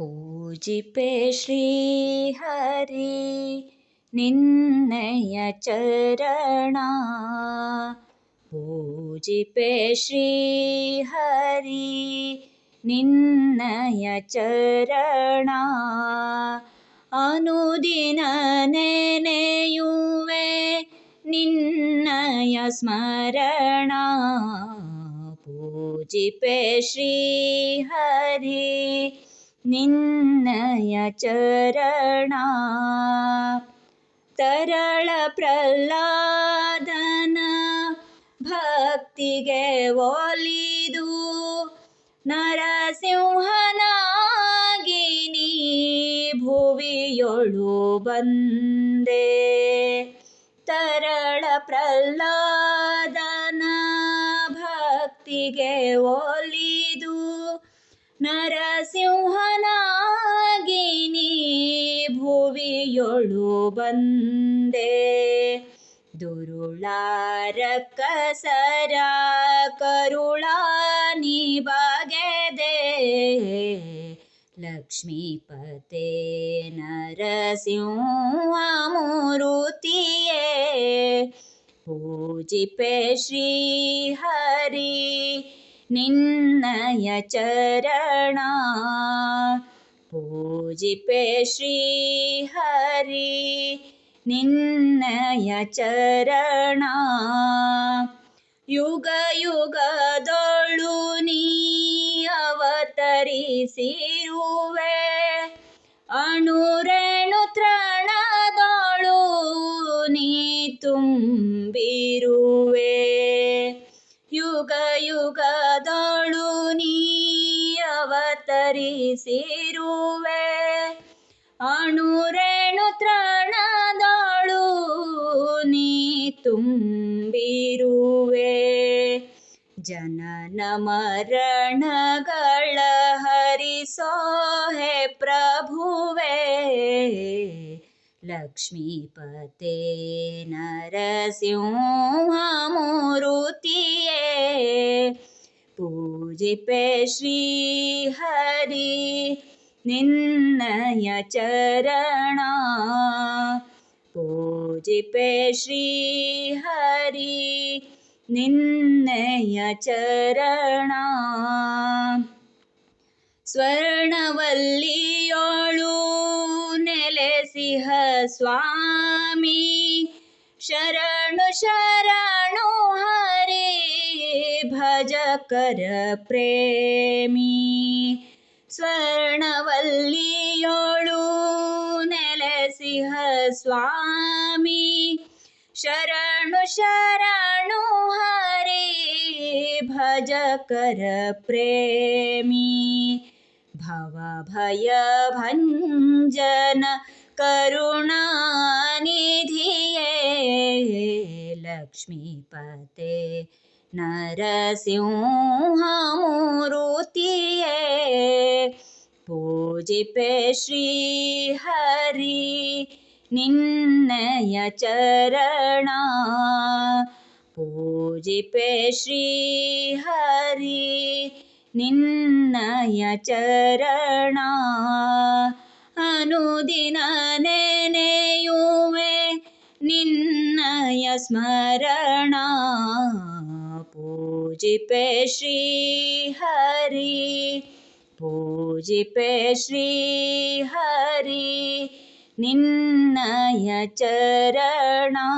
पूजिपे श्रीहरि निन्नय चरणा। पूजिपे श्रीहरि निन्नय चरणा। अनुदिन नेनेयुवे निन्नय स्मरणा। पूजिपे श्रीहरि ನಿನ್ನಯ ಚರಣ ತರಳ ಪ್ರಹ್ಲಾದನ ಭಕ್ತಿಗೆ ಒಲಿದು ನರಸಿಂಹನಾಗಿನಿ ಭುವಿಯೊಳು ಬಂದೆ. ತರಳ ಪ್ರಹ್ಲಾದನ ಭಕ್ತಿಗೆ ಒಲಿದು ನರಸಿಂಹನಾಗಿನಿ ಭುವಿಯೊಳು ಬಂದೆ ದುರುಳಾರ ಕಸರ ಕರುಳಾನಿ ಬಗೆದೆ ಲಕ್ಷ್ಮೀಪತೆ ನರಸಿಂಹಮೂರುತಿಯೇ पूजिपे श्रीहरि ನಿನ್ನಯ ಚರಣ. ಪೂಜಿಪೆ ಶ್ರೀ ಹರಿ, ನಿನ್ನಯ ಚರಣ. ಯುಗ ಯುಗದೊಳು ನೀ ಅವತರಿಸಿರುವೆ. ಅಣುರೇಣು ತೃಣದೊಳು ನೀ ತುಂಬಿರುವೆ. ಯುಗ ಯುಗ ಅವತರಿಸಿರುವೆ ಅಣುರೇಣು ತ್ರಣದೋಳು ನೀ ತುಂಬಿರುವೆ ಜನನ ಮರಣಗಳ ಹರಿಸೋ ಹೇ ಪ್ರಭುವೇ ಲಕ್ಷ್ಮೀಪತೆ ನರಸಿಂಹಮೂರುತಿಯೇ पूजिपे श्रीहरि निन्नय चरणा पूजिपे श्रीहरि ನಿನ್ನಯ ಚರಣ ಸ್ವರ್ಣವಲ್ಲಿಯೋಳು ನೆಲೆಸಿಹ ಸ್ವಾಮಿ ಶರಣು ಶರಣು ಹರಿ ಭಜಕರ ಪ್ರೇಮಿ ಸ್ವರ್ಣವಲ್ಲಿಯೋಳು ನೆಲೆಸಿಹ ಸ್ವಾಮಿ ಶರಣು ಶರಣು ಹರಿ ಭಜಕರ ಪ್ರೇಮಿ ಭವ ಭಯ ಭಂಜನ ನರಸಿಂಹಮೂರುತಿಯೇ, ಪೂಜಿಪೆ ಶ್ರೀ ಹರಿ ನಿನ್ನಯ ಚರಣ, ಪೂಜಿಪೆ ಶ್ರೀ ಹರಿ ನಿನ್ನಯ ಚರಣ. ಅನುದಿನ ನೆನೆಯುವೆ ನಿನ್ನಯ ಸ್ಮರಣ. पूज पूजिपे श्री हरि पूजिपे श्री हरि निन्नय चरणा।